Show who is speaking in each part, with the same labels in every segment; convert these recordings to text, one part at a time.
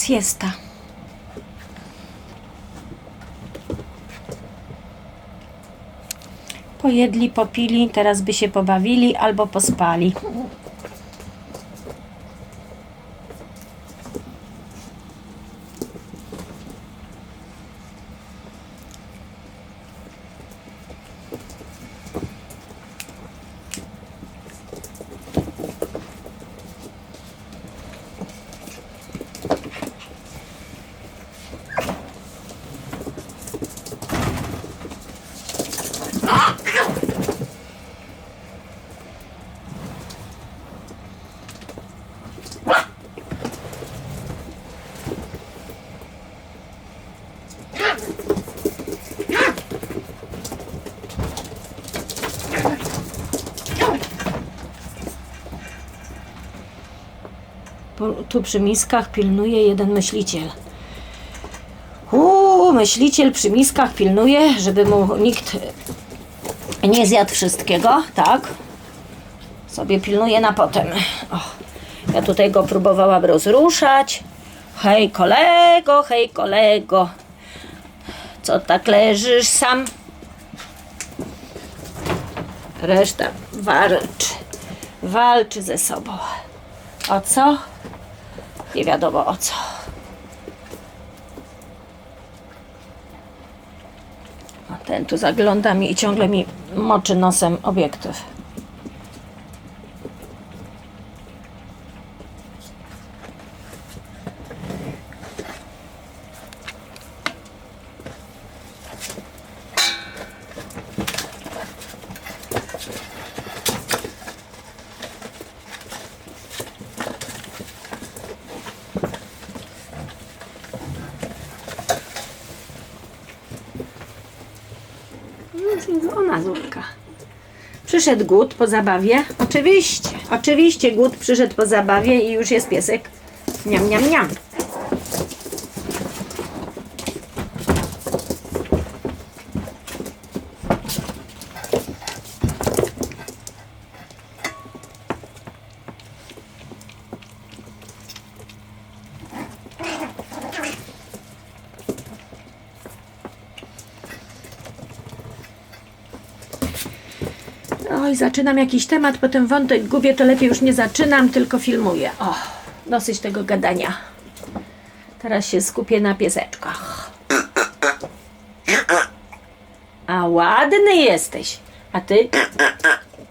Speaker 1: Siesta. Pojedli, popili, teraz by się pobawili albo pospali. Tu przy miskach pilnuje jeden myśliciel. Uuu, myśliciel przy miskach pilnuje, żeby mu nikt nie zjadł wszystkiego, tak? Sobie pilnuje na potem. O, ja tutaj go próbowałam rozruszać. Hej kolego, hej kolego. Co tak leżysz sam? Reszta walczy. Walczy ze sobą. O co? Nie wiadomo o co. A ten tu zagląda mi i ciągle mi moczy nosem obiektyw. O Mazurka. Przyszedł głód po zabawie. Oczywiście, oczywiście głód przyszedł po zabawie i już jest piesek. Niam, niam, niam. Zaczynam jakiś temat, potem wątek gubię, to lepiej już nie zaczynam, tylko filmuję. O, dosyć tego gadania. Teraz się skupię na pieseczkach. A ładny jesteś. A ty?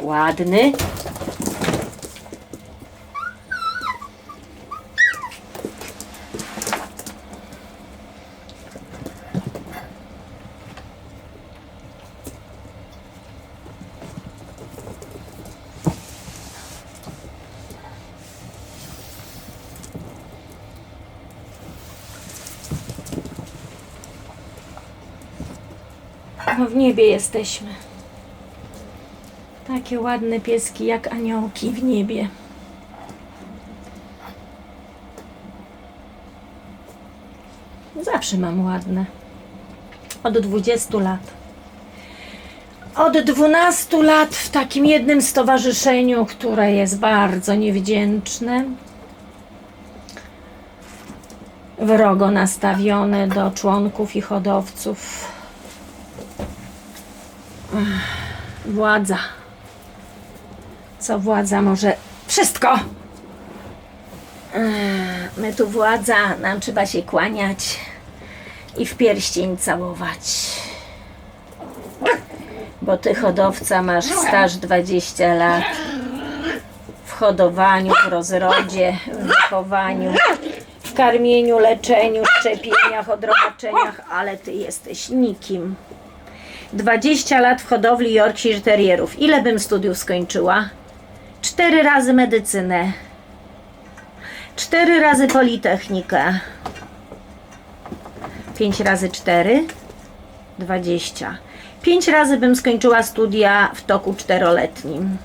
Speaker 1: Ładny. No w niebie jesteśmy. Takie ładne pieski jak aniołki w niebie. Zawsze mam ładne. Od 20 lat. Od 12 lat w takim jednym stowarzyszeniu, które jest bardzo niewdzięczne. Wrogo nastawione do członków i hodowców. Władza. Co władza może? Wszystko! Eee, My tu władza, nam trzeba się kłaniać i w pierścień całować. Bo ty hodowca masz staż 20 lat w hodowaniu, w rozrodzie, w wychowaniu, w karmieniu, leczeniu, szczepieniach, odrobaczeniach, ale ty jesteś nikim. 20 lat w hodowli Yorkshire Terrierów. Ile bym studiów skończyła? Cztery razy medycynę. Cztery razy Politechnikę. Pięć razy cztery? Dwadzieścia. Pięć razy bym skończyła studia w toku czteroletnim.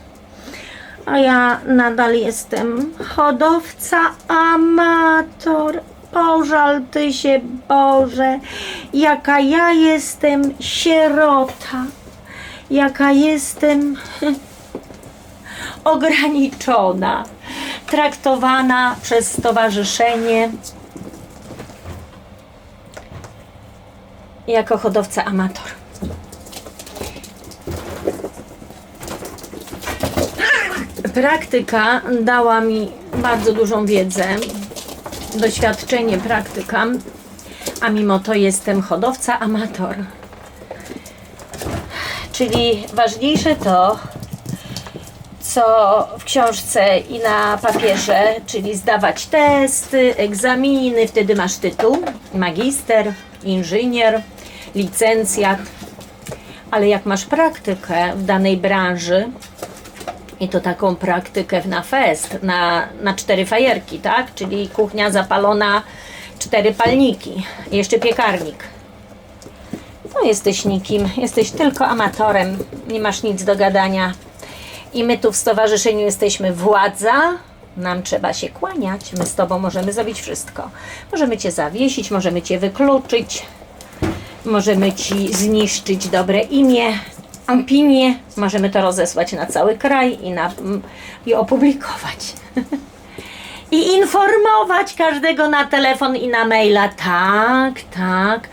Speaker 1: A ja nadal jestem hodowca amator pożal Ty się, Boże, jaka ja jestem sierota, jaka jestem ograniczona, traktowana przez stowarzyszenie jako hodowca amator. Praktyka dała mi bardzo dużą wiedzę, doświadczenie praktyka, a mimo to jestem hodowca amator. Czyli ważniejsze to, co w książce i na papierze, czyli zdawać testy, egzaminy, wtedy masz tytuł magister, inżynier, licencjat. Ale jak masz praktykę w danej branży, i to taką praktykę na fest, na, na cztery fajerki, tak? Czyli kuchnia zapalona, cztery palniki, jeszcze piekarnik. No jesteś nikim, jesteś tylko amatorem, nie masz nic do gadania. I my tu w stowarzyszeniu jesteśmy władza, nam trzeba się kłaniać, my z Tobą możemy zrobić wszystko. Możemy Cię zawiesić, możemy Cię wykluczyć, możemy Ci zniszczyć dobre imię, opinię, możemy to rozesłać na cały kraj i, na, i opublikować. I informować każdego na telefon i na maila. Tak, tak.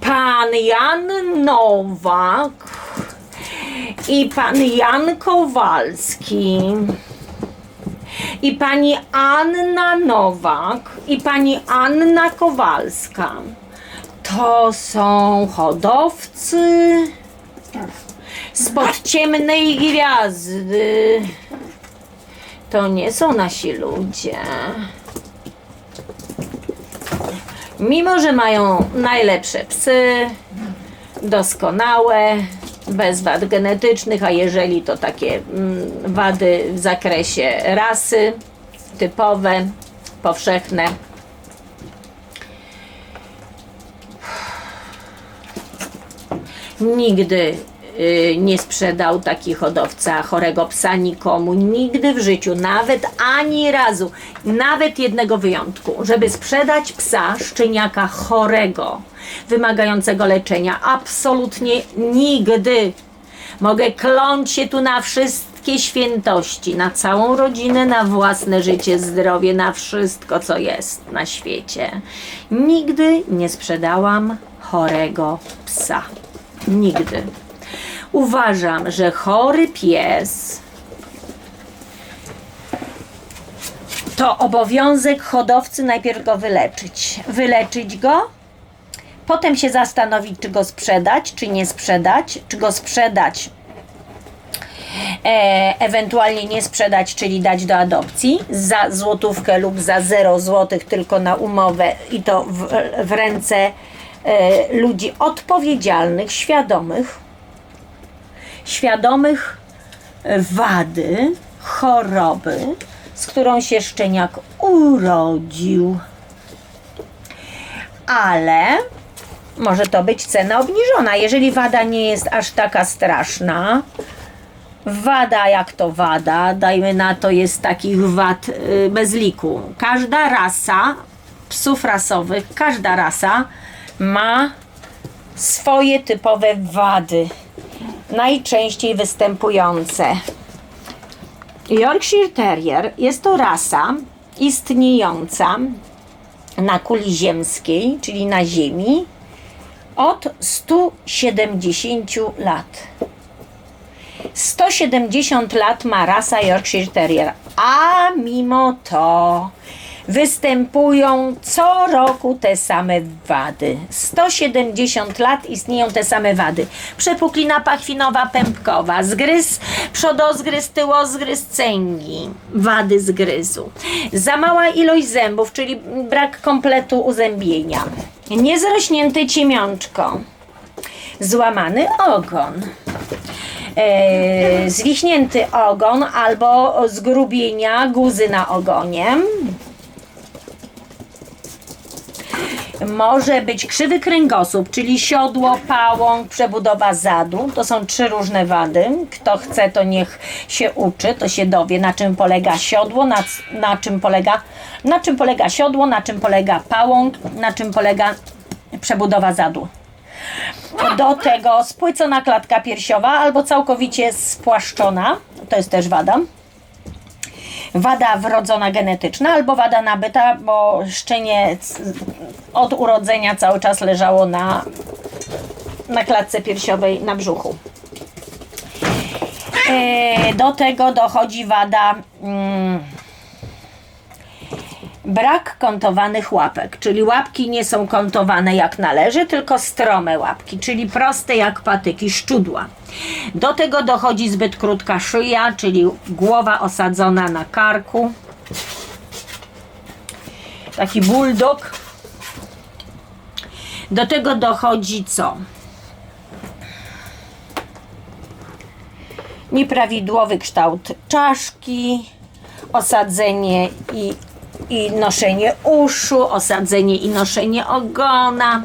Speaker 1: Pan Jan Nowak i pan Jan Kowalski i pani Anna Nowak i pani Anna Kowalska. To są hodowcy spod ciemnej gwiazdy. To nie są nasi ludzie. Mimo, że mają najlepsze psy, doskonałe, bez wad genetycznych, a jeżeli to takie mm, wady w zakresie rasy, typowe, powszechne. Nigdy nie sprzedał taki hodowca chorego psa nikomu, nigdy w życiu, nawet ani razu, nawet jednego wyjątku, żeby sprzedać psa szczeniaka chorego, wymagającego leczenia. Absolutnie nigdy. Mogę kląć się tu na wszystkie świętości, na całą rodzinę, na własne życie, zdrowie, na wszystko, co jest na świecie. Nigdy nie sprzedałam chorego psa. Nigdy. Uważam, że chory pies to obowiązek hodowcy najpierw go wyleczyć. Wyleczyć go, potem się zastanowić, czy go sprzedać, czy nie sprzedać, czy go sprzedać, e, ewentualnie nie sprzedać, czyli dać do adopcji za złotówkę lub za 0 złotych tylko na umowę i to w, w ręce e, ludzi odpowiedzialnych, świadomych, świadomych wady, choroby, z którą się szczeniak urodził. Ale może to być cena obniżona, jeżeli wada nie jest aż taka straszna. Wada jak to wada, dajmy na to jest takich wad y, bez liku. Każda rasa psów rasowych, każda rasa ma swoje typowe wady, najczęściej występujące. Yorkshire Terrier jest to rasa istniejąca na kuli ziemskiej, czyli na Ziemi, od 170 lat. 170 lat ma rasa Yorkshire Terrier, a mimo to występują co roku te same wady. 170 lat istnieją te same wady. Przepuklina pachwinowa pępkowa, zgryz, przodozgryz, tyłozgryz cęgi, wady zgryzu. Za mała ilość zębów, czyli brak kompletu uzębienia. Niezrośnięte ciemiączko. Złamany ogon e, zwichnięty ogon albo zgrubienia guzy na ogonie. Może być krzywy kręgosłup, czyli siodło, pałąk, przebudowa zadu. To są trzy różne wady. Kto chce, to niech się uczy, to się dowie, na czym polega siodło, na, na czym polega, na czym polega siodło, na czym polega pałąk, na czym polega przebudowa zadu. Do tego spłycona klatka piersiowa albo całkowicie spłaszczona, to jest też wada. Wada wrodzona genetyczna albo wada nabyta, bo szczenie od urodzenia cały czas leżało na na klatce piersiowej na brzuchu. E, Do tego dochodzi wada mm, brak kątowanych łapek, czyli łapki nie są kątowane jak należy, tylko strome łapki, czyli proste jak patyki szczudła. Do tego dochodzi zbyt krótka szyja, czyli głowa osadzona na karku. Taki bulldog. Do tego dochodzi co? nieprawidłowy kształt czaszki, osadzenie i, i noszenie uszu, osadzenie i noszenie ogona.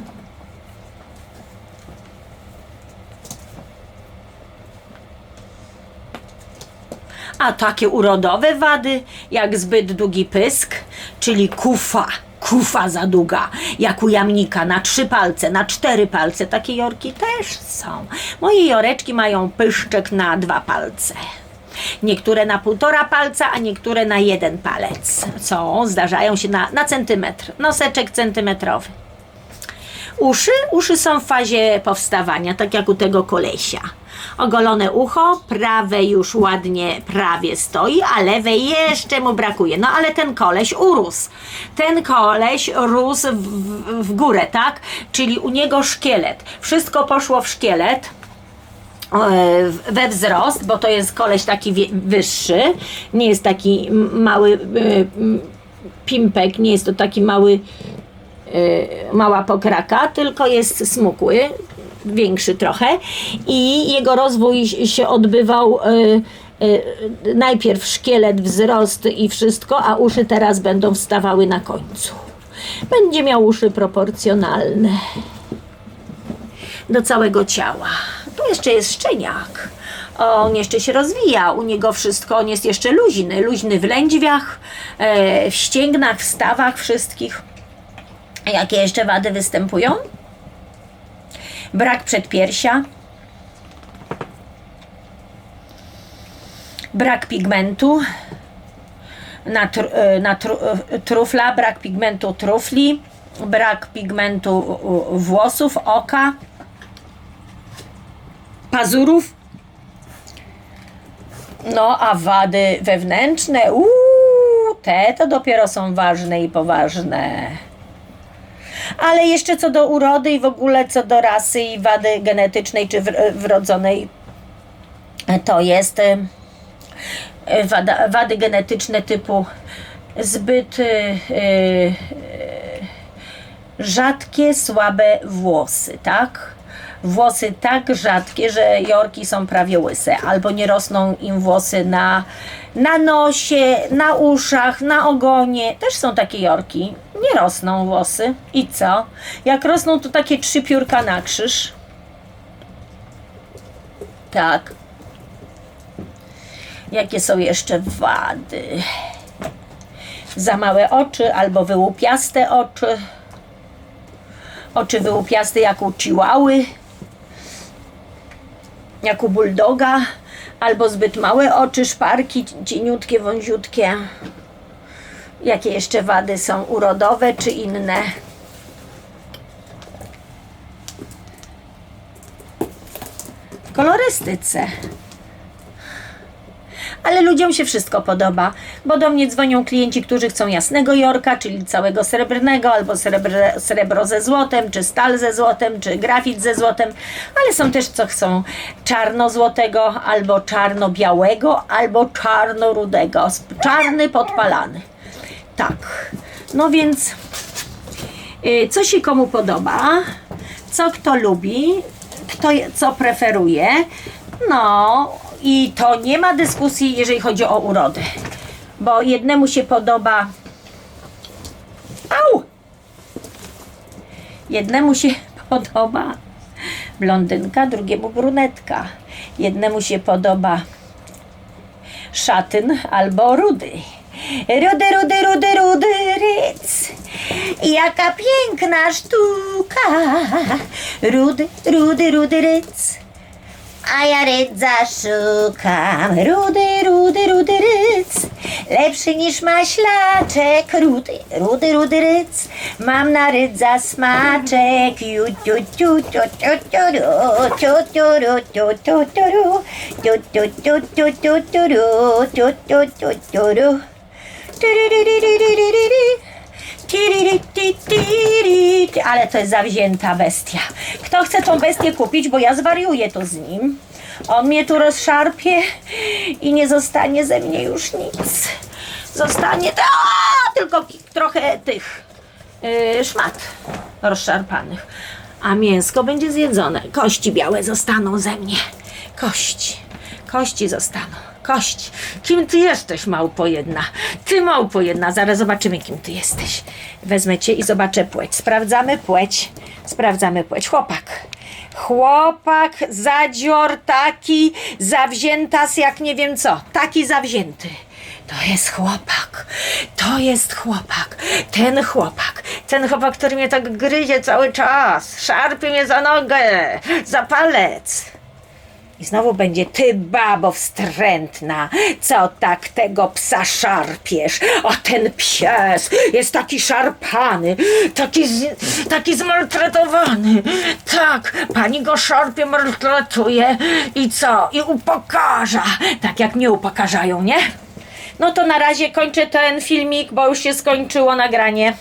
Speaker 1: A takie urodowe wady, jak zbyt długi pysk, czyli kufa, kufa za długa, jak u jamnika, na trzy palce, na cztery palce. Takie jorki też są. Moje joreczki mają pyszczek na dwa palce. Niektóre na półtora palca, a niektóre na jeden palec. Są, zdarzają się na, na centymetr. Noseczek centymetrowy. Uszy? Uszy są w fazie powstawania, tak jak u tego kolesia. Ogolone ucho, prawe już ładnie prawie stoi, a lewe jeszcze mu brakuje. No ale ten koleś urósł. Ten koleś rósł w, w, górę, tak? Czyli u niego szkielet. Wszystko poszło w szkielet we wzrost, bo to jest koleś taki wyższy, nie jest taki mały e, pimpek, nie jest to taki mały e, mała pokraka, tylko jest smukły, większy trochę i jego rozwój się odbywał e, e, najpierw szkielet, wzrost i wszystko, a uszy teraz będą wstawały na końcu. Będzie miał uszy proporcjonalne do całego ciała. Tu jeszcze jest szczeniak. On jeszcze się rozwija, u niego wszystko, on jest jeszcze luźny, luźny w lędźwiach, e, w ścięgnach, w stawach wszystkich. Jakie jeszcze wady występują? Brak przedpiersia, brak pigmentu. Na, tr, e, na tru, e, trufla, brak pigmentu trufli, brak pigmentu włosów, oka, pazurów. No, a wady wewnętrzne, uuu, te to dopiero są ważne i poważne. Ale jeszcze co do urody i w ogóle co do rasy i wady genetycznej czy wr- wrodzonej, to jest y, wada, wady genetyczne typu zbyt y, y, rzadkie, słabe włosy, tak? Włosy tak rzadkie, że jorki są prawie łyse, albo nie rosną im włosy na, na nosie, na uszach, na ogonie. Też są takie jorki. Nie rosną włosy. I co? Jak rosną, to takie trzy piórka na krzyż. Tak. Jakie są jeszcze wady? Za małe oczy albo wyłupiaste oczy oczy wyłupiaste jak u chihuahy, jak u bulldoga, albo zbyt małe oczy, szparki, cieniutkie, wąziutkie. Jakie jeszcze wady są urodowe czy inne? W kolorystyce. Ale ludziom się wszystko podoba, bo do mnie dzwonią klienci, którzy chcą jasnego jorka, czyli całego srebrnego, albo srebr, srebro ze złotem, czy stal ze złotem, czy grafit ze złotem, ale są też, co chcą czarno-złotego, albo czarno-białego, albo czarno-rudego, czarny podpalany. Tak, no więc y, co się komu podoba, co kto lubi, kto co preferuje. No i to nie ma dyskusji, jeżeli chodzi o urodę. Bo jednemu się podoba. Au! Jednemu się podoba blondynka, drugiemu brunetka. Jednemu się podoba szatyn albo rudy. Rudy, rudy, rudy, rudy, ryc. Jaka piękna sztuka. Rudy, rudy, rudy, ryc. A ja rydza szukam. Rudy, rudy, rudy. Lecz lepszy niż maślaczek. Rudy, rudy, rudy ryc, mam na rydza smaczek. Ju, ciu, ciu, ciu, ciu, ciu, ru, ciu, ciu, ru, ciu, ciu, ciu, ru. Ciu, ciu, ciu, ciu, ciu, ciu, ru, ciu, ciu, ciu, ciu, ru. Tyryryryryryryry. Tiriri, ti, Ale to jest zawzięta bestia. Kto chce tą bestię kupić, bo ja zwariuję to z nim. On mnie tu rozszarpie i nie zostanie ze mnie już nic. Zostanie to, tylko trochę tych yy, szmat rozszarpanych. A mięsko będzie zjedzone. Kości białe zostaną ze mnie. Kości. Kości zostaną. Kości. Kim ty jesteś, małpo jedna? Ty, małpo jedna. Zaraz zobaczymy, kim ty jesteś. Wezmę cię i zobaczę płeć. Sprawdzamy płeć. Sprawdzamy płeć. Chłopak. Chłopak, zadzior taki, zawziętas jak nie wiem co. Taki zawzięty. To jest chłopak. To jest chłopak. Ten chłopak. Ten chłopak, który mnie tak gryzie cały czas. Szarpie mnie za nogę, za palec. I znowu będzie ty, babo wstrętna, co tak tego psa szarpiesz? A ten pies jest taki szarpany, taki, z, taki zmaltretowany. Tak, pani go szarpie, maltretuje i co? I upokarza, tak jak mnie upokarzają, nie? No to na razie kończę ten filmik, bo już się skończyło nagranie.